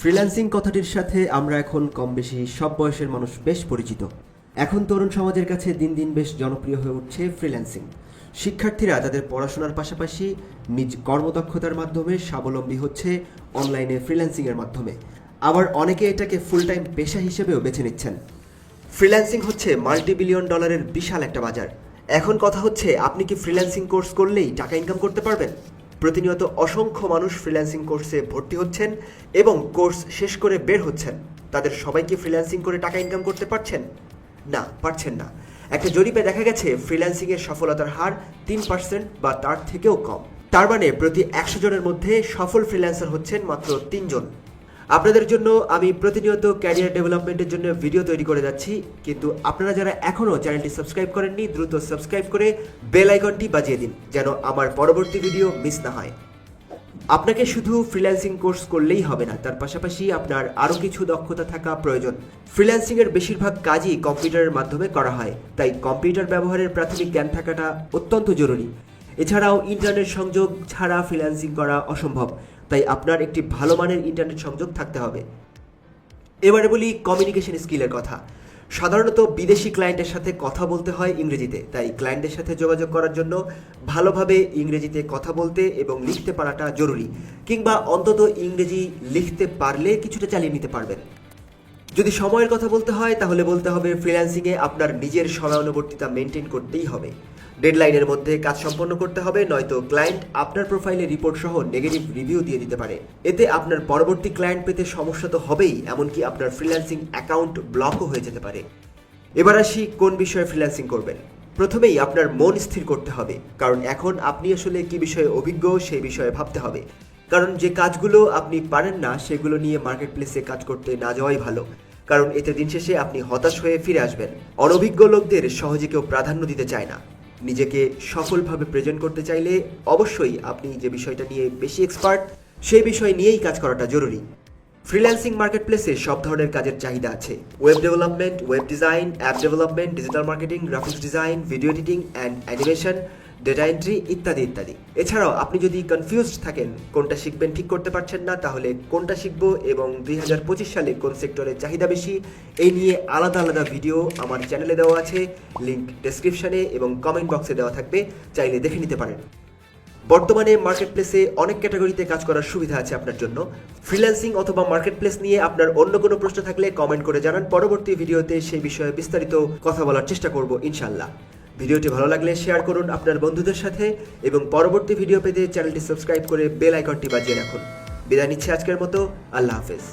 Freelancing কথাটির সাথে আমরা এখন কম বেশি সব বয়সের মানুষ বেশ পরিচিত। এখন তরুণ সমাজের কাছে দিন দিন বেশ জনপ্রিয় হয়ে উঠছে ফ্রিল্যান্সিং শিক্ষার্থীরা তাদের পড়াশোনার পাশাপাশি নিজ কর্মদক্ষতার মাধ্যমে স্বাবলম্বী হচ্ছে অনলাইনে ফ্রিল্যান্সিংয়ের মাধ্যমে। আবার অনেকে এটাকে ফুল টাইম পেশা হিসেবেও বেছে নিচ্ছেন। ফ্রিল্যান্সিং হচ্ছে মাল্টি বিলিয়ন ডলারের বিশাল একটা বাজার। এখন কথা হচ্ছে, আপনি কি ফ্রিল্যান্সিং কোর্স করলেই টাকা ইনকাম করতে পারবেন? প্রতিনিয়ত অসংখ্য মানুষ ফ্রিল্যান্সিং কোর্সে ভর্তি হচ্ছেন এবং কোর্স শেষ করে বের হচ্ছেন। তাদের সবাইকে ফ্রিল্যান্সিং করে টাকা ইনকাম করতে পারছেন? না পারছেন না। একটা জরিপে দেখা গেছে ফ্রিল্যান্সিং এর সফলতার হার তিন পার্সেন্ট বা তার থেকেও কম। তার মানে প্রতি একশো জনের মধ্যে সফল ফ্রিল্যান্সার হচ্ছেন মাত্র তিনজন। আপনাদের জন্য আমি প্রতিনিয়ত ক্যারিয়ার ডেভেলপমেন্টের জন্য ভিডিও তৈরি করে যাচ্ছি, কিন্তু আপনারা যারা এখনও চ্যানেলটি সাবস্ক্রাইব করেননি, দ্রুত সাবস্ক্রাইব করে বেল আইকনটি বাজিয়ে দিন, যেন আমার পরবর্তী ভিডিও মিস না হয়। আপনাকে শুধু ফ্রিল্যান্সিং কোর্স করলেই হবে না, তার পাশাপাশি আপনার আরও কিছু দক্ষতা থাকা প্রয়োজন। ফ্রিল্যান্সিংয়ের বেশিরভাগ কাজই কম্পিউটারের মাধ্যমে করা হয়, তাই কম্পিউটার ব্যবহারের প্রাথমিক জ্ঞান থাকাটা অত্যন্ত জরুরি। এছাড়াও ইন্টারনেট সংযোগ ছাড়া ফ্রিল্যান্সিং করা অসম্ভব। তাই আপনার একটি ভালো মানের ইন্টারনেট সংযোগ থাকতে হবে। এবারে বলি কমিউনিকেশন স্কিলের কথা। সাধারণত বিদেশি ক্লায়েন্টের সাথে কথা বলতে হয় ইংরেজিতে, তাই ক্লায়েন্টের সাথে যোগাযোগ করার জন্য ভালোভাবে ইংরেজিতে কথা বলতে এবং লিখতে পারাটা জরুরি, কিংবা অন্তত ইংরেজি লিখতে পারলে কিছুটা চালিয়ে নিতে পারবেন। যদি সময়ের কথা বলতে হয়, তাহলে বলতে হবে ফ্রিল্যান্সিংয়ে আপনার নিজের সময়ানুবর্তিতা মেনটেন করতেই হবে। ডেডলাইনের মধ্যে কাজ সম্পন্ন করতে হবে, নয়তো ক্লায়েন্ট আপনার প্রোফাইলে রিপোর্ট সহ নেগেটিভ রিভিউ দিয়ে দিতে পারে। এতে আপনার পরবর্তী ক্লায়েন্ট পেতে সমস্যা তো হবেই, এমনকি আপনার ফ্রিল্যান্সিং অ্যাকাউন্ট ব্লকও হয়ে যেতে পারে। এবার আসি কোন বিষয়ে ফ্রিল্যান্সিং করবেন। প্রথমেই আপনার মন স্থির করতে হবে, কারণ এখন আপনি আসলে কি বিষয়ে অভিজ্ঞ সেই বিষয়ে ভাবতে হবে। কারণ যে কাজগুলো আপনি পারেন না, সেগুলো নিয়ে মার্কেট প্লেসে কাজ করতে না যাওয়াই ভালো, কারণ এতে দিন শেষে আপনি হতাশ হয়ে ফিরে আসবেন। অনভিজ্ঞ লোকদের সহজে কেউ প্রাধান্য দিতে চায় না। নিজেকে সফলভাবে প্রেজেন্ট করতে চাইলে অবশ্যই আপনি যে বিষয়টা নিয়ে বেশি এক্সপার্ট সেই বিষয় নিয়েই কাজ করাটা জরুরি। ফ্রিল্যান্সিং মার্কেট প্লেসে সব ধরনের কাজের চাহিদা আছে। Web development web design app development digital marketing graphics design video editing and animation data entry ইত্যাদি ইত্যাদি। এছাড়াও আপনি যদি কনফিউজড থাকেন, কোনটা শিখবেন ঠিক করতে পারছেন না, তাহলে কোনটা শিখব এবং দুই হাজার পঁচিশ সালে কোন সেক্টরের চাহিদা বেশি, এই নিয়ে আলাদা আলাদা ভিডিও আমার চ্যানেলে দেওয়া আছে। লিঙ্ক ডেসক্রিপশনে এবং কমেন্ট বক্সে দেওয়া থাকবে, চাইলে দেখে নিতে পারেন। বর্তমানে মার্কেট প্লেসে অনেক ক্যাটাগরিতে কাজ করার সুবিধা আছে আপনার জন্য। ফ্রিল্যান্সিং অথবা মার্কেট প্লেস নিয়ে আপনার অন্য কোনো প্রশ্ন থাকলে কমেন্ট করে জানান। পরবর্তী ভিডিওতে সেই বিষয়ে বিস্তারিত কথা বলার চেষ্টা করব ইনশাল্লাহ ভিডিওটি ভালো লাগলে শেয়ার করুন আপনার বন্ধুদের সাথে এবং পরবর্তী ভিডিও পেতে চ্যানেলটি সাবস্ক্রাইব করে বেল আইকনটি বাজিয়ে রাখুন। বিদায় নিচ্ছে আজকের মতো। আল্লাহ হাফেজ।